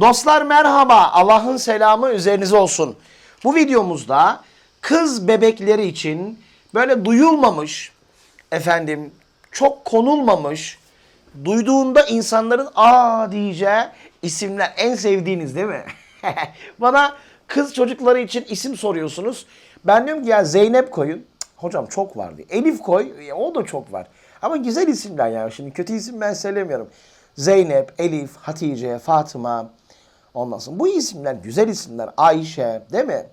Dostlar merhaba. Allah'ın selamı üzerinize olsun. Bu videomuzda kız bebekleri için böyle duyulmamış, efendim çok konulmamış, duyduğunda insanların aa diyeceği isimler en sevdiğiniz değil mi? Bana kız çocukları için isim soruyorsunuz. Ben diyorum ki ya Zeynep koyun. Hocam çok vardı. Elif koy. ya O da çok var. Ama güzel isimler yani. Şimdi kötü isim ben söylemiyorum. Zeynep, Elif, Hatice, Fatıma. Ondan bu isimler güzel isimler. Ayşe değil mi?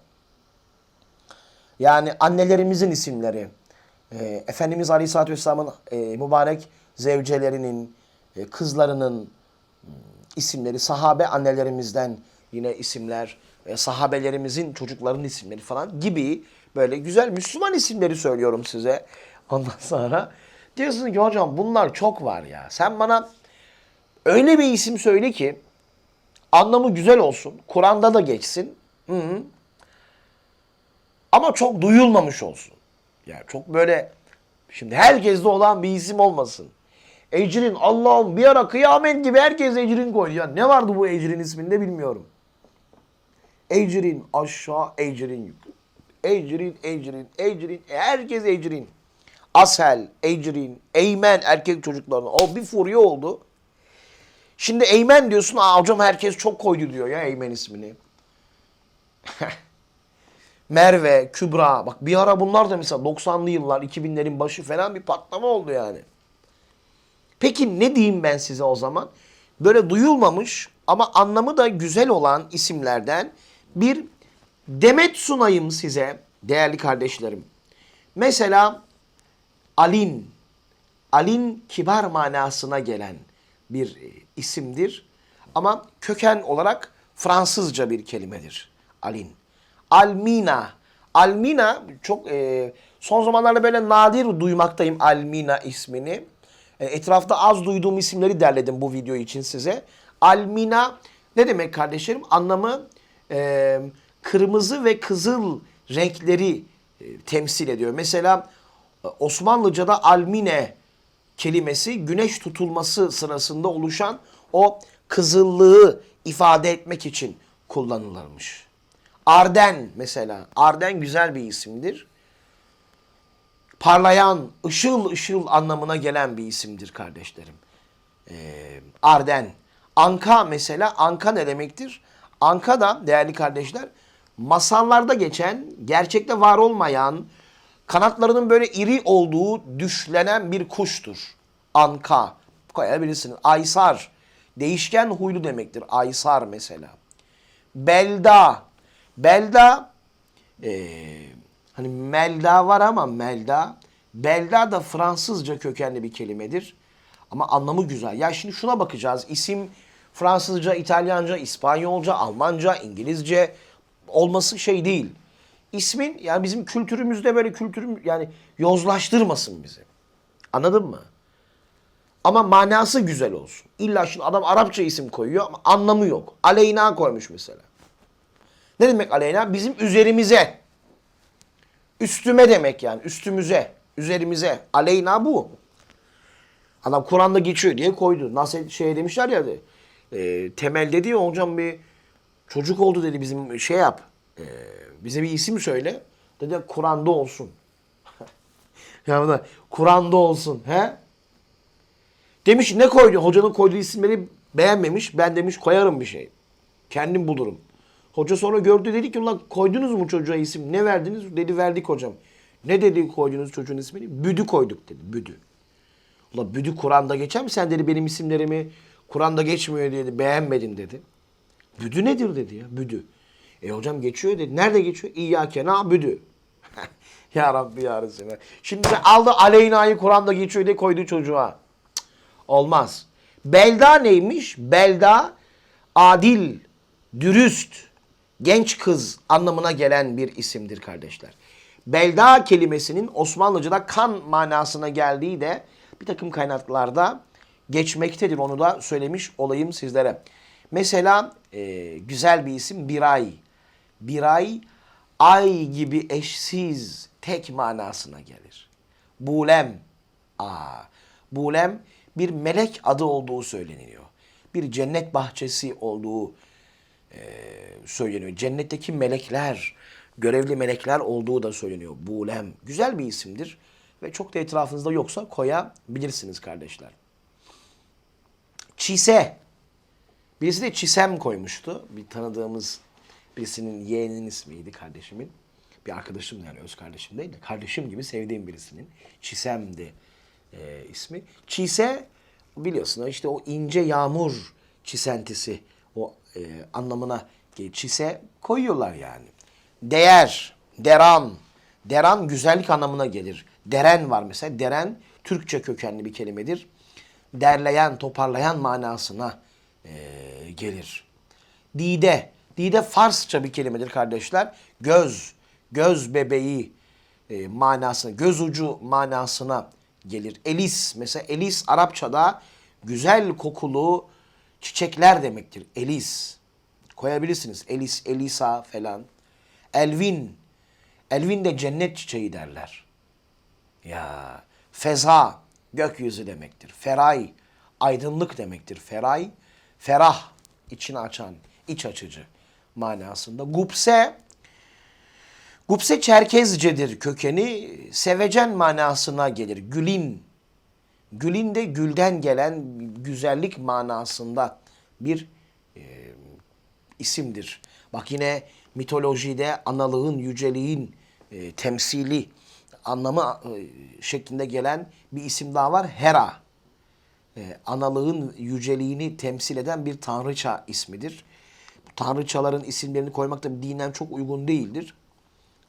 Yani annelerimizin isimleri. Ee, Efendimiz Aleyhisselatü Vesselam'ın e, mübarek zevcelerinin, e, kızlarının hmm, isimleri, sahabe annelerimizden yine isimler, e, sahabelerimizin çocuklarının isimleri falan gibi böyle güzel Müslüman isimleri söylüyorum size. Ondan sonra diyorsun ki hocam bunlar çok var ya. Sen bana öyle bir isim söyle ki anlamı güzel olsun. Kur'an'da da geçsin. Hı hı. Ama çok duyulmamış olsun. Yani çok böyle şimdi herkeste olan bir isim olmasın. Ecrin Allah'ım bir ara kıyamet gibi herkes Ecrin koydu. Ya ne vardı bu Ecrin isminde bilmiyorum. Ecrin aşağı Ecrin yukarı. Ecrin, Ecrin, Ecrin. E, Herkes Ecrin. Asel, Ecrin, Eymen erkek çocuklarına. O bir furya oldu. Şimdi Eymen diyorsun. Aa hocam herkes çok koydu diyor ya Eymen ismini. Merve, Kübra. Bak bir ara bunlar da mesela 90'lı yıllar, 2000'lerin başı falan bir patlama oldu yani. Peki ne diyeyim ben size o zaman? Böyle duyulmamış ama anlamı da güzel olan isimlerden bir demet sunayım size değerli kardeşlerim. Mesela Alin. Alin kibar manasına gelen bir e, isimdir. Ama köken olarak Fransızca bir kelimedir. Alin. Almina. Almina çok e, son zamanlarda böyle nadir duymaktayım Almina ismini. E, etrafta az duyduğum isimleri derledim bu video için size. Almina ne demek kardeşlerim? Anlamı e, kırmızı ve kızıl renkleri e, temsil ediyor. Mesela e, Osmanlıca'da almine kelimesi güneş tutulması sırasında oluşan o kızıllığı ifade etmek için kullanılırmış. Arden mesela. Arden güzel bir isimdir. Parlayan, ışıl ışıl anlamına gelen bir isimdir kardeşlerim. Ee, Arden. Anka mesela. Anka ne demektir? Anka da değerli kardeşler masallarda geçen, gerçekte var olmayan, kanatlarının böyle iri olduğu düşlenen bir kuştur. Anka. Koyabilirsiniz. Aysar. Değişken huylu demektir. Aysar mesela. Belda. Belda eee, hani melda var ama melda. Belda da Fransızca kökenli bir kelimedir. Ama anlamı güzel. Ya şimdi şuna bakacağız. İsim Fransızca, İtalyanca, İspanyolca, Almanca, İngilizce olması şey değil. İsmin yani bizim kültürümüzde böyle kültürüm yani yozlaştırmasın bizi. Anladın mı? Ama manası güzel olsun. İlla şimdi adam Arapça isim koyuyor ama anlamı yok. Aleyna koymuş mesela. Ne demek aleyna? Bizim üzerimize. Üstüme demek yani. Üstümüze. Üzerimize. Aleyna bu. Adam Kur'an'da geçiyor diye koydu. Nasıl şey demişler ya e, temel dedi ya hocam bir çocuk oldu dedi bizim şey yap. E, bize bir isim söyle. Dedi Kur'an'da olsun. ya da Kur'an'da olsun. He? Demiş ne koydu? Hocanın koyduğu isimleri beğenmemiş. Ben demiş koyarım bir şey. Kendim bulurum. Hoca sonra gördü dedi ki ulan koydunuz mu çocuğa isim? Ne verdiniz? Dedi verdik hocam. Ne dedi koydunuz çocuğun ismini? Büdü koyduk dedi. Büdü. Ulan Büdü Kur'an'da geçer mi? Sen dedi benim isimlerimi Kur'an'da geçmiyor dedi. Beğenmedin dedi. Büdü nedir dedi ya. Büdü. E hocam geçiyor dedi. Nerede geçiyor? İyyâke na'budu. ya Rabbi ya Resulallah. Şimdi aldı Aleyna'yı Kur'an'da geçiyor diye koydu çocuğa. Olmaz. Belda neymiş? Belda adil, dürüst, genç kız anlamına gelen bir isimdir kardeşler. Belda kelimesinin Osmanlıca'da kan manasına geldiği de bir takım kaynaklarda geçmektedir. Onu da söylemiş olayım sizlere. Mesela e, güzel bir isim Biray. Biray ay gibi eşsiz tek manasına gelir. Bulem. Aa, Bulem bir melek adı olduğu söyleniliyor. Bir cennet bahçesi olduğu e, söyleniyor. Cennetteki melekler, görevli melekler olduğu da söyleniyor. Bulem güzel bir isimdir ve çok da etrafınızda yoksa koyabilirsiniz kardeşler. Çise. Birisi de Çisem koymuştu. Bir tanıdığımız birisinin yeğeninin ismiydi kardeşimin. Bir arkadaşım yani öz kardeşim değil de kardeşim gibi sevdiğim birisinin. Çisem'di e, ismi. Çise biliyorsun işte o ince yağmur çisentisi o e, anlamına çise koyuyorlar yani. Değer, deran. Deran güzellik anlamına gelir. Deren var mesela. Deren Türkçe kökenli bir kelimedir. Derleyen, toparlayan manasına e, gelir. Dide. Dide Farsça bir kelimedir kardeşler. Göz, göz bebeği e, manasına, göz ucu manasına gelir. Elis mesela elis Arapçada güzel kokulu çiçekler demektir. Elis. Koyabilirsiniz. Elis, Elisa falan. Elvin. Elvin de cennet çiçeği derler. Ya feza gökyüzü demektir. Feray aydınlık demektir. Feray ferah içini açan, iç açıcı manasında. Gupse Gupse Çerkezcedir kökeni. Sevecen manasına gelir. Gülin. Gülin de gülden gelen güzellik manasında bir e, isimdir. Bak yine mitolojide analığın, yüceliğin e, temsili anlamı e, şeklinde gelen bir isim daha var. Hera. E, analığın yüceliğini temsil eden bir tanrıça ismidir. Tanrıçaların isimlerini koymak da dinen çok uygun değildir.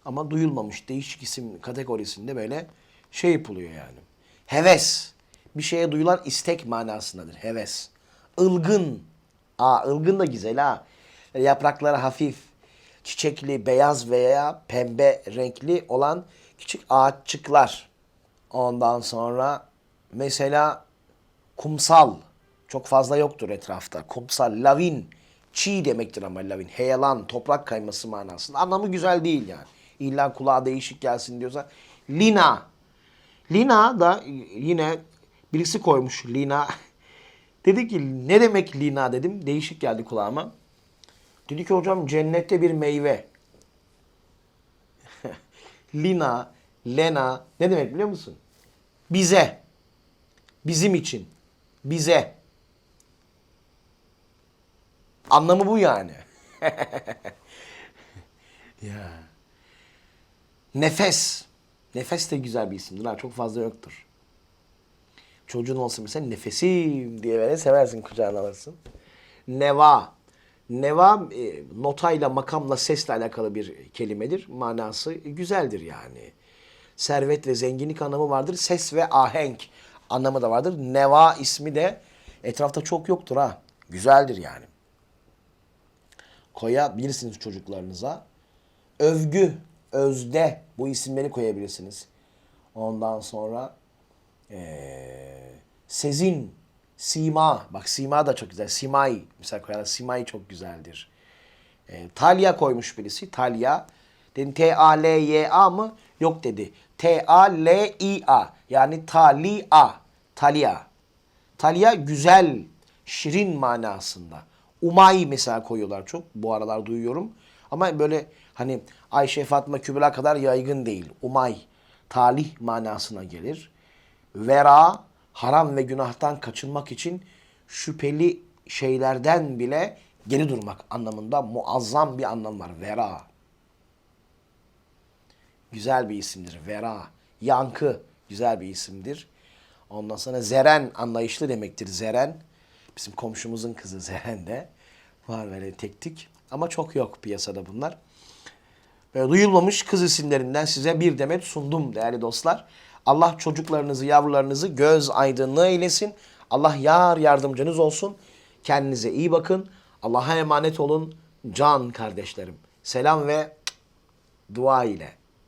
Ama duyulmamış değişik isim kategorisinde böyle şey yapılıyor yani. Heves. Bir şeye duyulan istek manasındadır. Heves. Ilgın. Aa ılgın da güzel ha. Yaprakları hafif, çiçekli, beyaz veya pembe renkli olan küçük ağaççıklar. Ondan sonra mesela kumsal. Çok fazla yoktur etrafta. Kumsal, lavin. Çiğ demektir ama lavin. Heyelan, toprak kayması manasında. Anlamı güzel değil yani. İlla kulağa değişik gelsin diyorsa. Lina. Lina da yine birisi koymuş Lina. Dedi ki ne demek Lina dedim. Değişik geldi kulağıma. Dedi ki hocam cennette bir meyve. Lina, Lena ne demek biliyor musun? Bize. Bizim için. Bize. Anlamı bu yani. ya. Nefes. Nefes de güzel bir isimdir. Ha, çok fazla yoktur. Çocuğun olsa mesela nefesim diye böyle seversin kucağına alırsın. Neva. Neva e, notayla, makamla, sesle alakalı bir kelimedir. Manası güzeldir yani. Servet ve zenginlik anlamı vardır. Ses ve ahenk anlamı da vardır. Neva ismi de etrafta çok yoktur ha. Güzeldir yani. Koyabilirsiniz çocuklarınıza. Övgü, özde bu isimleri koyabilirsiniz. Ondan sonra eee, Sezin, Sima. Bak Sima da çok güzel. Simay mesela koyarlar. Simay çok güzeldir. E, Talya koymuş birisi. Talya. Dedim T-A-L-Y-A mı? Yok dedi. T-A-L-I-A. Yani Talia. Talya. Talya güzel, şirin manasında. Umay mesela koyuyorlar çok. Bu aralar duyuyorum. Ama böyle hani Ayşe, Fatma, Kübra kadar yaygın değil. Umay, talih manasına gelir. Vera, haram ve günahtan kaçınmak için şüpheli şeylerden bile geri durmak anlamında muazzam bir anlam var. Vera. Güzel bir isimdir. Vera. Yankı. Güzel bir isimdir. Ondan sonra Zeren anlayışlı demektir. Zeren. Bizim komşumuzun kızı Zeren de. Var böyle tek tük. Ama çok yok piyasada bunlar. Böyle duyulmamış kız isimlerinden size bir demet sundum değerli dostlar. Allah çocuklarınızı, yavrularınızı göz aydınlığı eylesin. Allah yar yardımcınız olsun. Kendinize iyi bakın. Allah'a emanet olun can kardeşlerim. Selam ve dua ile.